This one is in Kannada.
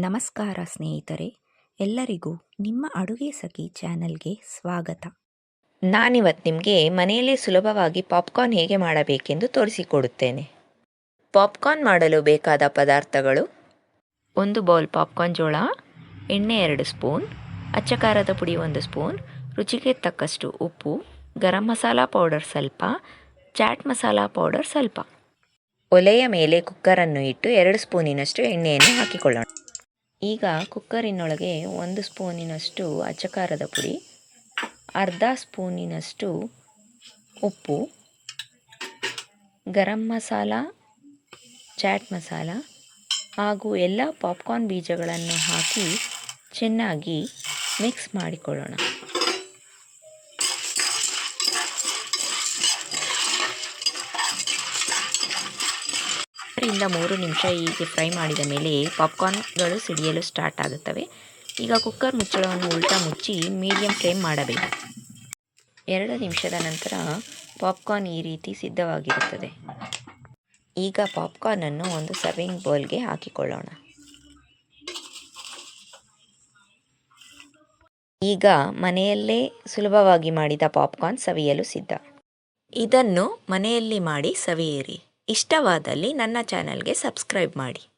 ನಮಸ್ಕಾರ ಸ್ನೇಹಿತರೆ, ಎಲ್ಲರಿಗೂ ನಿಮ್ಮ ಅಡುಗೆ ಸಖಿ ಚಾನಲ್ಗೆ ಸ್ವಾಗತ. ನಾನಿವತ್ತು ನಿಮಗೆ ಮನೆಯಲ್ಲೇ ಸುಲಭವಾಗಿ ಪಾಪ್ಕಾರ್ನ್ ಹೇಗೆ ಮಾಡಬೇಕೆಂದು ತೋರಿಸಿಕೊಡುತ್ತೇನೆ. ಪಾಪ್ಕಾರ್ನ್ ಮಾಡಲು ಬೇಕಾದ ಪದಾರ್ಥಗಳು ಒಂದು ಬೌಲ್ ಪಾಪ್ಕಾರ್ನ್ ಜೋಳ, ಎಣ್ಣೆ ಎರಡು ಸ್ಪೂನ್ ಅಚ್ಚ ಖಾರದ ಪುಡಿ ಒಂದು ಸ್ಪೂನ್, ರುಚಿಗೆ ತಕ್ಕಷ್ಟು ಉಪ್ಪು, ಗರಂ ಮಸಾಲ ಪೌಡರ್ ಸ್ವಲ್ಪ, ಚಾಟ್ ಮಸಾಲ ಪೌಡರ್ ಸ್ವಲ್ಪ. ಒಲೆಯ ಮೇಲೆ ಕುಕ್ಕರನ್ನು ಇಟ್ಟು ಎರಡು ಸ್ಪೂನಿನಷ್ಟು ಎಣ್ಣೆಯನ್ನು ಹಾಕಿಕೊಳ್ಳೋಣ. ಈಗ ಕುಕ್ಕರಿನೊಳಗೆ ಒಂದು ಸ್ಪೂನಿನಷ್ಟು ಅಚ್ಚಕಾರದ ಪುಡಿ, ಅರ್ಧ ಸ್ಪೂನಿನಷ್ಟು ಉಪ್ಪು, ಗರಂ ಮಸಾಲ, ಚಾಟ್ ಮಸಾಲ ಹಾಗೂ ಎಲ್ಲ ಪಾಪ್ಕಾರ್ನ್ ಬೀಜಗಳನ್ನು ಹಾಕಿ ಚೆನ್ನಾಗಿ ಮಿಕ್ಸ್ ಮಾಡಿಕೊಳ್ಳೋಣ. ಎರಡರಿಂದ ಮೂರು ನಿಮಿಷ ಹೀಗೆ ಫ್ರೈ ಮಾಡಿದ ಮೇಲೆ ಪಾಪ್ಕಾರ್ನ್ಗಳು ಸಿಡಿಯಲು ಸ್ಟಾರ್ಟ್ ಆಗುತ್ತವೆ. ಈಗ ಕುಕ್ಕರ್ ಮುಚ್ಚಳವನ್ನು ಉಲ್ಟಾ ಮುಚ್ಚಿ ಮೀಡಿಯಂ ಫ್ಲೇಮ್ ಮಾಡಬೇಕು. ಎರಡು ನಿಮಿಷದ ನಂತರ ಪಾಪ್ಕಾರ್ನ್ ಈ ರೀತಿ ಸಿದ್ಧವಾಗಿರುತ್ತದೆ. ಈಗ ಪಾಪ್ಕಾರ್ನನ್ನು ಒಂದು ಸರ್ವಿಂಗ್ ಬೌಲ್ಗೆ ಹಾಕಿಕೊಳ್ಳೋಣ. ಈಗ ಮನೆಯಲ್ಲೇ ಸುಲಭವಾಗಿ ಮಾಡಿದ ಪಾಪ್ಕಾರ್ನ್ ಸವಿಯಲು ಸಿದ್ಧ. ಇದನ್ನು ಮನೆಯಲ್ಲಿ ಮಾಡಿ ಸವಿಯಿರಿ. ಇಷ್ಟವಾದಲ್ಲಿ ನನ್ನ ಚಾನಲ್ಗೆ ಸಬ್ಸ್ಕ್ರೈಬ್ ಮಾಡಿ.